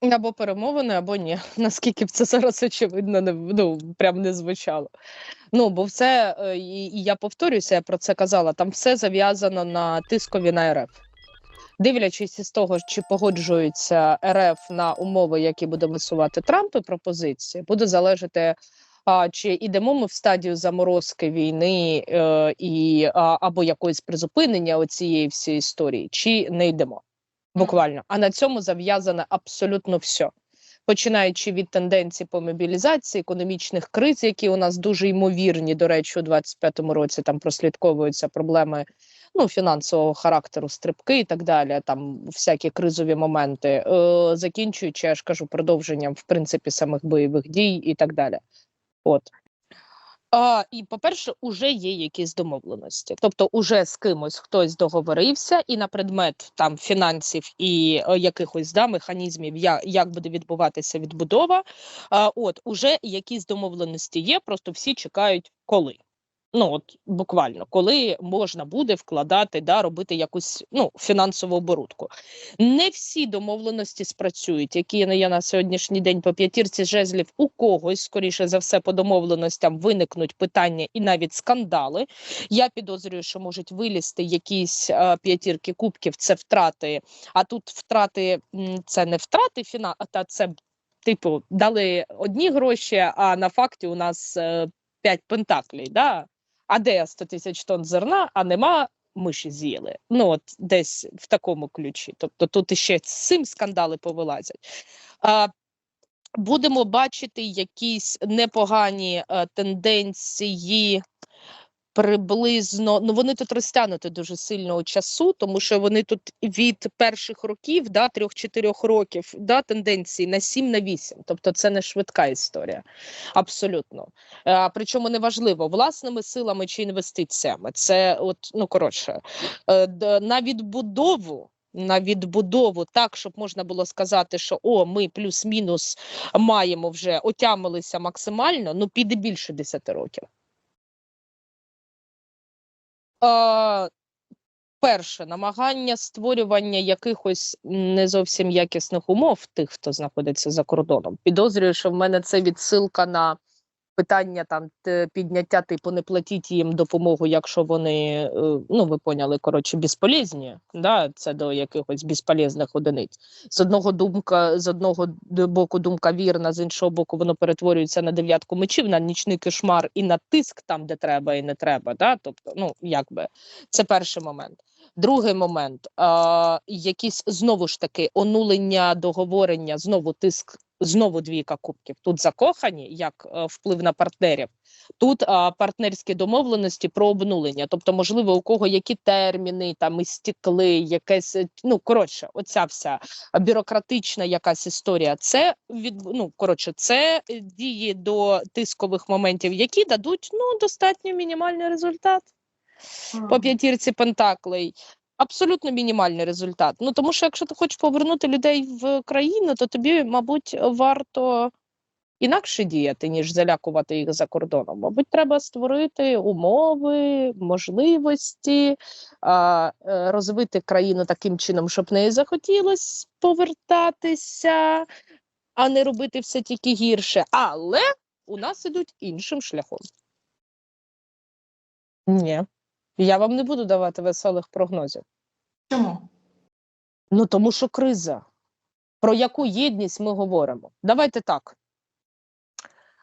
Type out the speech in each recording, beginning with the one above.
Або перемовини, або ні. Наскільки б це зараз очевидно не ну, прям не звучало. Ну, бо все, е, і, і я повторюся, я про це казала. Там все зав'язано на тискові на РФ. Дивлячись із того, чи погоджується РФ на умови, які буде висувати Трамп і пропозиції, буде залежати. А чи йдемо ми в стадію заморозки війни е, і а, або якоїсь призупинення цієї всієї історії, чи не йдемо? Буквально. А на цьому зав'язане абсолютно все. Починаючи від тенденцій по мобілізації, економічних криз, які у нас дуже ймовірні, до речі, у 25-му році там прослідковуються проблеми ну, фінансового характеру, стрибки і так далі. Там всякі кризові моменти, е, закінчуючи, я ж кажу, продовженням в принципі самих бойових дій і так далі. От а, І, по-перше, уже є якісь домовленості. Тобто, уже з кимось хтось договорився, і на предмет там фінансів і о, якихось да, механізмів, я, як буде відбуватися відбудова. А, От уже якісь домовленості є, просто всі чекають коли. Ну от буквально, коли можна буде вкладати, да, робити якусь ну фінансову оборудку. Не всі домовленості спрацюють, які є на сьогоднішній день по п'ятірці жезлів. У когось скоріше за все по домовленостям виникнуть питання і навіть скандали. Я підозрюю, що можуть вилізти якісь а, п'ятірки кубків. Це втрати. А тут втрати це не втрати фіна, та це типу дали одні гроші. А на факті у нас. Е, п'ять пентаклей, да? А де 100 тисяч тонн зерна, а нема. Миші з'їли. Ну от десь в такому ключі. Тобто тут іще цим скандали повилазять. А, Будемо бачити якісь непогані е, тенденції приблизно ну вони тут розтягнуті дуже сильно у часу, тому що вони тут від перших років, да, трьох-чотирьох років, да, тенденції на сім на вісім. Тобто це не швидка історія. Абсолютно. А, Причому неважливо, власними силами чи інвестиціями. Це от ну коротше е, на відбудову. На відбудову так, щоб можна було сказати, що о, ми плюс-мінус маємо вже отямилися максимально, ну піде більше 10 років. Е, Перше намагання створювання якихось не зовсім якісних умов тих, хто знаходиться за кордоном. Підозрюю, що в мене це відсилка на питання там підняття, типу не платіть їм допомогу, якщо вони е, ну ви поняли, коротше, безполезні, да, це до якихось безполезних одиниць. З одного думка, з одного боку, думка вірна, з іншого боку, воно перетворюється на дев'ятку мечів, на нічний кошмар і на тиск там, де треба і не треба. Да? Тобто, ну якби це перший момент. Другий момент, а, якісь знову ж таки онулення договорення, знову тиск знову двійка кубків. Тут закохані як е, вплив на партнерів. Тут а, партнерські домовленості про обнулення, тобто, можливо, у кого які терміни там істікли, якесь е, ну коротше, оця вся бюрократична якась історія. Це від ну коротше, це дії до тискових моментів, які дадуть ну достатньо мінімальний результат. По п'ятірці пентаклей абсолютно мінімальний результат. Ну тому що якщо ти хочеш повернути людей в країну, то тобі, мабуть, варто інакше діяти, ніж залякувати їх за кордоном. Мабуть, треба створити умови, можливості, е, розвити країну таким чином, щоб неї захотілося повертатися, а не робити все тільки гірше. Але у нас ідуть іншим шляхом. Ні. Я вам не буду давати веселих прогнозів. Чому? Ну тому що криза. Про яку єдність ми говоримо? Давайте так.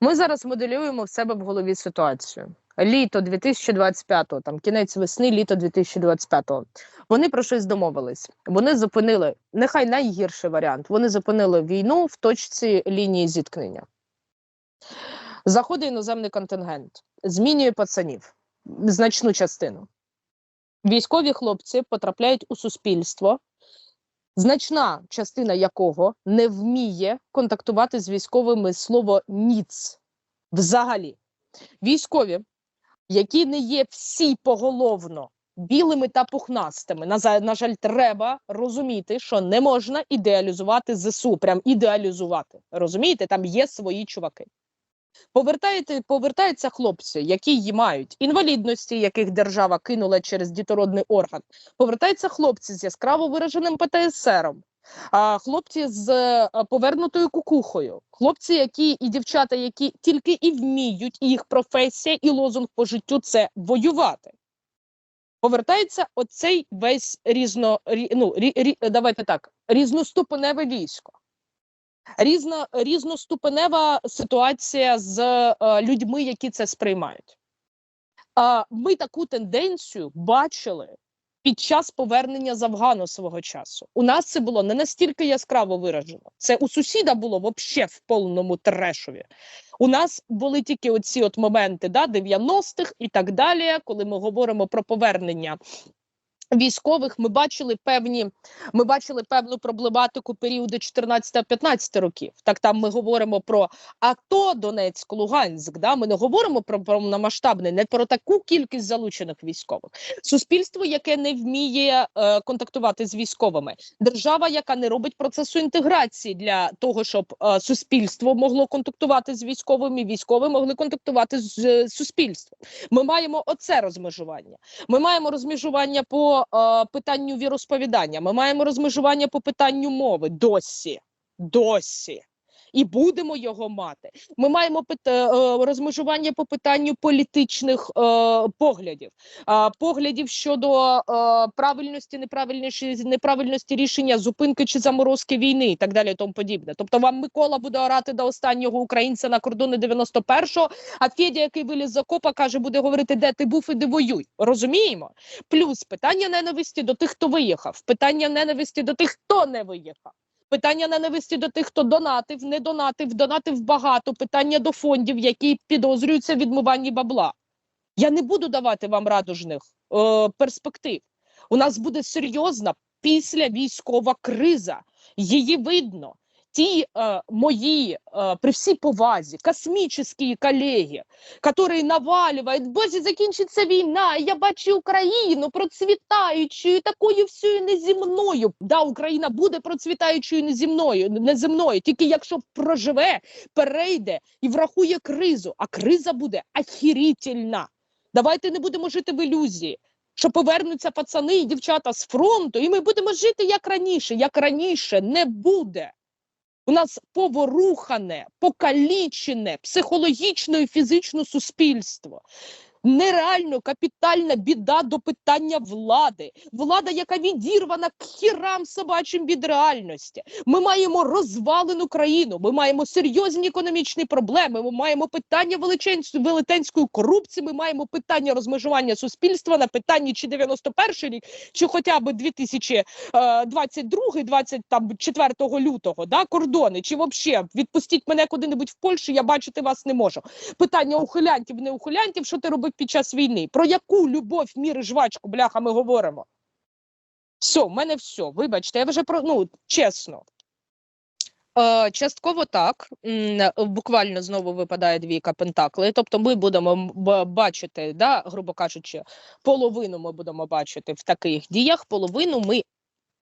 Ми зараз моделюємо в себе в голові ситуацію. Літо 2025-го, там кінець весни, літо 2025-го. Вони про щось домовились. Вони зупинили нехай найгірший варіант. Вони зупинили війну в точці лінії зіткнення. Заходить іноземний контингент, змінює пацанів значну частину. Військові хлопці потрапляють у суспільство, значна частина якого не вміє контактувати з військовими слово ніц взагалі. Військові, які не є всі поголовно білими та пухнастими, на, жаль, треба розуміти, що не можна ідеалізувати ЗСУ, прям ідеалізувати. Розумієте, там є свої чуваки. Повертаєте, повертаються хлопці, які мають інвалідності, яких держава кинула через дітородний орган. Повертаються хлопці з яскраво вираженим ПТСРом. А хлопці з е, повернутою кукухою, хлопці, які і дівчата, які тільки і вміють, і їх професія, і лозунг по життю це воювати. Повертається оцей весь різно, рі, ну, рі, рі, давайте так, різноступеневе військо. Різна, різноступенева ситуація з е, людьми, які це сприймають. А ми таку тенденцію бачили під час повернення з Афгану свого часу. У нас це було не настільки яскраво виражено. Це у сусіда було взагалі в повному трешові. У нас були тільки оці от моменти да, 90-х і так далі, коли ми говоримо про повернення. Військових ми бачили певні, ми бачили певну проблематику періоду 14-15 років. Так там ми говоримо про АТО, Донецьк, Луганськ. Да? Ми не говоримо про повномасштабне, не про таку кількість залучених військових. Суспільство, яке не вміє е, контактувати з військовими, держава, яка не робить процесу інтеграції для того, щоб е, суспільство могло контактувати з військовими, військові могли контактувати з е, суспільством. Ми маємо оце розмежування. Ми маємо розмежування по е, питанню віросповідання. Ми маємо розмежування по питанню мови досі. Досі. І будемо його мати. Ми маємо пит- е, розмежування по питанню політичних е, поглядів, е, поглядів щодо е, правильності, неправильності, неправильності рішення зупинки чи заморозки війни і так далі. Тому подібне. Тобто, вам Микола буде орати до останнього українця на кордони 91-го, а Федя, який виліз з окопа, каже, буде говорити, де ти був і де воюй. Розуміємо? Плюс питання ненависті до тих, хто виїхав, питання ненависті до тих, хто не виїхав. Питання ненависті до тих, хто донатив, не донатив, донатив багато. Питання до фондів, які підозрюються в відмиванні бабла. Я не буду давати вам радужних е, перспектив. У нас буде серйозна після військова криза. Її видно. Ті е, мої, е, при всій повазі, космічні колеги, які навалюють, боже, закінчиться війна, я бачу Україну процвітаючою, такою всю неземною. Да, Україна буде процвітаючою неземною, неземною, тільки якщо проживе, перейде і врахує кризу, а криза буде ахірітельна. Давайте не будемо жити в ілюзії. Що повернуться пацани і дівчата з фронту, і ми будемо жити як раніше. Як раніше не буде. У нас поворухане, покалічене психологічно і фізично суспільство. Нереально капітальна біда до питання влади. Влада, яка відірвана к хірам собачим від реальності. Ми маємо розвалену країну. Ми маємо серйозні економічні проблеми. Ми маємо питання велетенської корупції. Ми маємо питання розмежування суспільства на питанні чи 91 рік, чи хоча б 2022, 24 лютого, да, кордони, чи взагалі відпустіть мене куди-небудь в Польщу, я бачити вас не можу. Питання ухилянтів, не ухилянтів, що ти робив під час війни? Про яку любов, мір і жвачку, бляха, ми говоримо? Все, в мене все. Вибачте, я вже про ну чесно. Е, частково так. Буквально знову випадає двійка пентакли. Тобто, ми будемо бачити, да, грубо кажучи, половину ми будемо бачити в таких діях, половину ми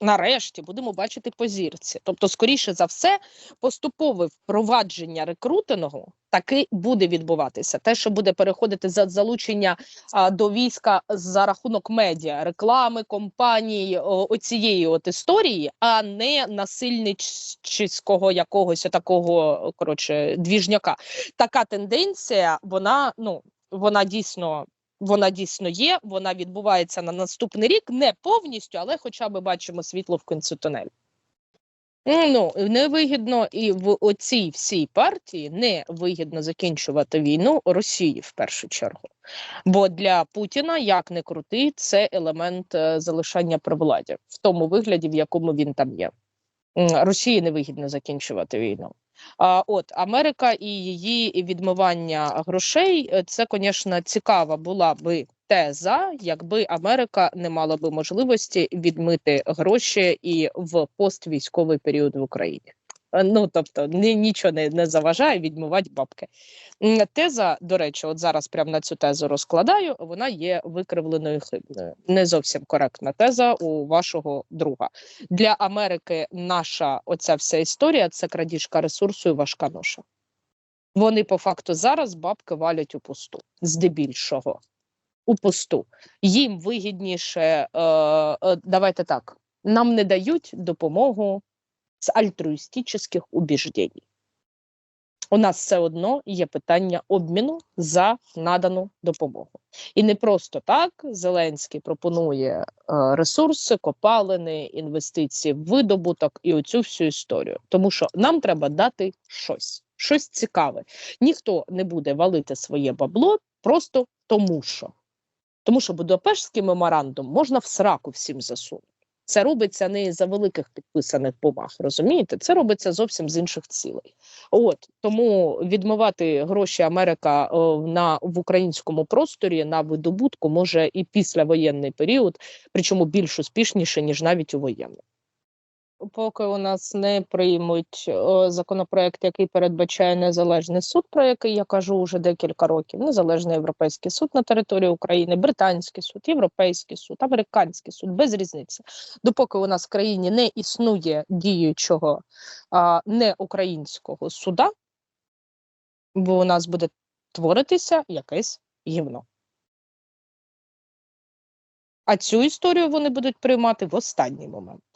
нарешті будемо бачити по зірці. Тобто, скоріше за все, поступове впровадження рекрутингу таки буде відбуватися. Те, що буде переходити за залучення а, до війська за рахунок медіа, реклами, компаній, оцієї от історії, а не насильницького якогось такого коротше двіжняка. Така тенденція, вона ну вона дійсно. Вона дійсно є, вона відбувається на наступний рік, не повністю, але хоча б бачимо світло в кінці тунелю. Ну, невигідно і в оцій всій партії не вигідно закінчувати війну Росії в першу чергу. Бо для Путіна, як не крути, це елемент е, залишання при владі в тому вигляді, в якому він там є. Росії невигідно закінчувати війну. А от Америка і її відмивання грошей, е, це, звісно, цікава була би теза, якби Америка не мала би можливості відмити гроші і в поствійськовий період в Україні. Е, Ну тобто ні, нічого не, не заважає відмивати бабки. Теза, до речі, от зараз прямо на цю тезу розкладаю. Вона є викривленою хибною. Не зовсім коректна теза у вашого друга. Для Америки наша оця вся історія це крадіжка ресурсу і важка ноша. Вони по факту зараз бабки валять у пусту, здебільшого. У пусту. Їм вигідніше, е, е, давайте так, нам не дають допомогу з альтруїстичних убіждень. У нас все одно є питання обміну за надану допомогу. І не просто так Зеленський пропонує е, ресурси, копалини, інвестиції видобуток і оцю всю історію. Тому що нам треба дати щось, щось цікаве. Ніхто не буде валити своє бабло просто тому, що. Тому що Будапештський меморандум можна в сраку всім засунути. Це робиться не за великих підписаних бумаг, розумієте? Це робиться зовсім з інших цілей. От тому відмивати гроші Америка е, на в українському просторі на видобутку може і післявоєнний період, причому більш успішніше ніж навіть у воєнний. Поки у нас не приймуть е, законопроект, який передбачає незалежний суд, про який я кажу вже декілька років. Незалежний європейський суд на території України, британський суд, європейський суд, американський суд, без різниці. Допоки у нас в країні не існує діючого а, не українського суда, бо у нас буде творитися якесь гівно. А цю історію вони будуть приймати в останній момент.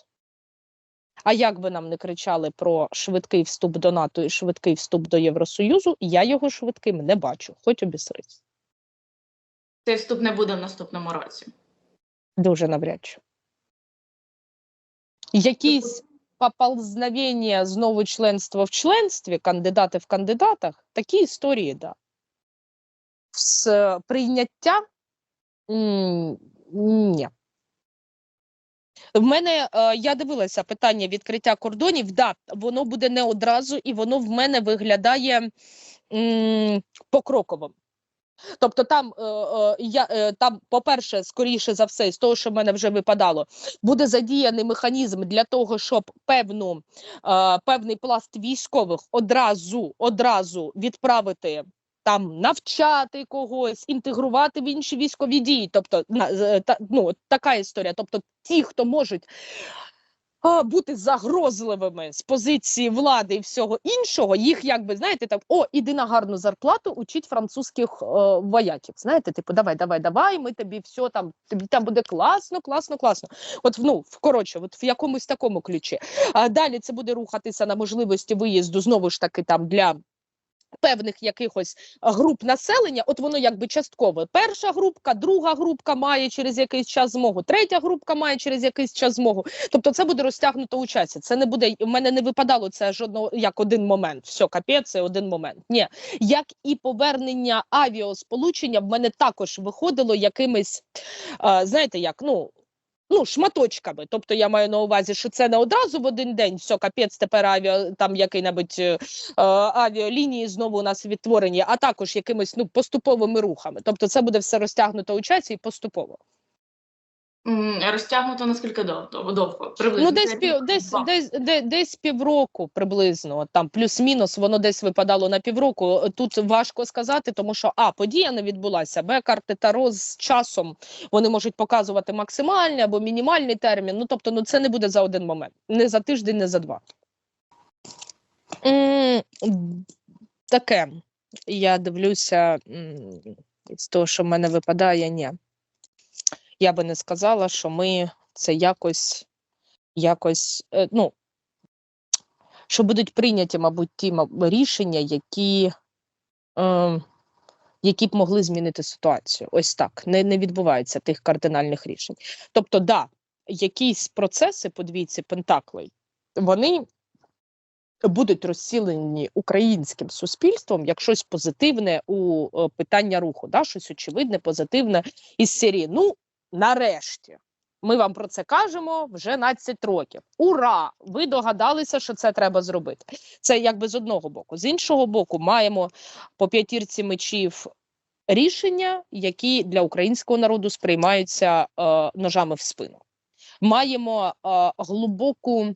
А як би нам не кричали про швидкий вступ до НАТО і швидкий вступ до Євросоюзу, я його швидким не бачу, хоч обісрись. Цей вступ не буде в наступному році. Дуже навряд чи. Якісь поползновення знову членства в членстві, кандидати в кандидатах, такі історії, да. З прийняття ні. В мене е, я дивилася питання відкриття кордонів. Да, воно буде не одразу, і воно в мене виглядає м, покроково. Тобто, там е, е, я там, по-перше, скоріше за все, з того, що в мене вже випадало, буде задіяний механізм для того, щоб певну певний пласт військових одразу одразу відправити. Там навчати когось, інтегрувати в інші військові дії, тобто та, ну, така історія. Тобто, ті, хто можуть бути загрозливими з позиції влади і всього іншого, їх якби знаєте, там о, іди на гарну зарплату, учіть французьких е, вояків. Знаєте, типу, давай, давай, давай, ми тобі все там, тобі там буде класно, класно, класно. От ну, в коротше, от в якомусь такому ключі. А далі це буде рухатися на можливості виїзду знову ж таки там для. Певних якихось груп населення, от воно якби частково. Перша групка, друга групка має через якийсь час змогу, третя групка має через якийсь час змогу. Тобто це буде розтягнуто у часі. Це не буде. в мене не випадало це жодного як один момент. Все, капець, це один момент. Ні, як і повернення авіасполучення в мене також виходило якимись, знаєте, як ну. Ну, шматочками. Тобто я маю на увазі, що це не одразу в один день, все, капець, тепер авіа, там який-небудь е, е, авіалінії знову у нас відтворені, а також якимись ну, поступовими рухами. Тобто це буде все розтягнуто у часі і поступово. Розтягнуто наскільки довго? довго? Приблизно. Ну, десь пів, десь, два. десь, десь півроку приблизно, там плюс-мінус, воно десь випадало на півроку. Тут важко сказати, тому що а подія не відбулася. Б карти Таро з часом вони можуть показувати максимальний або мінімальний термін. Ну тобто, ну це не буде за один момент, не за тиждень, не за два. Таке. Я дивлюся з того, що в мене випадає, ні. Я би не сказала, що ми це якось якось, е, ну, що будуть прийняті, мабуть, ті рішення, які, е, які б могли змінити ситуацію. Ось так. Не, не відбувається тих кардинальних рішень. Тобто, да, якісь процеси по двійці Пентаклей, вони будуть розцілені українським суспільством як щось позитивне у е, питання руху, да, щось очевидне, позитивне із серії. Ну, нарешті. Ми вам про це кажемо вже 12 років. Ура! Ви догадалися, що це треба зробити. Це якби з одного боку. З іншого боку, маємо по п'ятірці мечів рішення, які для українського народу сприймаються е, ножами в спину. Маємо е, глибоку.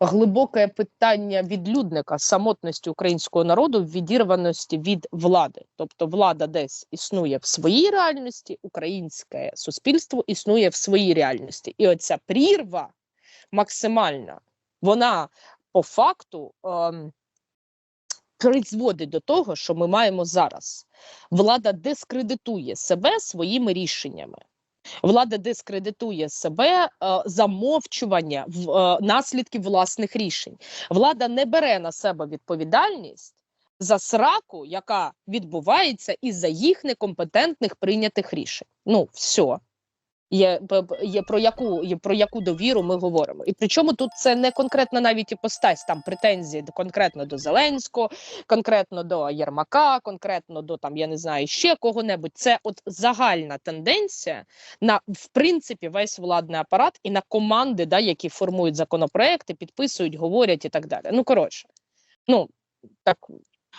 Глибоке питання відлюдника самотності українського народу в відірваності від влади. Тобто влада десь існує в своїй реальності, українське суспільство існує в своїй реальності. І оця прірва максимальна, вона по факту ем, призводить до того, що ми маємо зараз. Влада дискредитує себе своїми рішеннями. Влада дискредитує себе е, замовчування в, е, наслідків власних рішень. Влада не бере на себе відповідальність за сраку, яка відбувається із-за їх некомпетентних прийнятих рішень. Ну, все. Є, є про яку є про яку довіру ми говоримо, і причому тут це не конкретно навіть іпостась, там претензії конкретно до Зеленського, конкретно до Єрмака, конкретно до там я не знаю ще кого-небудь. Це от загальна тенденція на в принципі весь владний апарат і на команди, да, які формують законопроекти, підписують, говорять і так далі. Ну коротше, ну так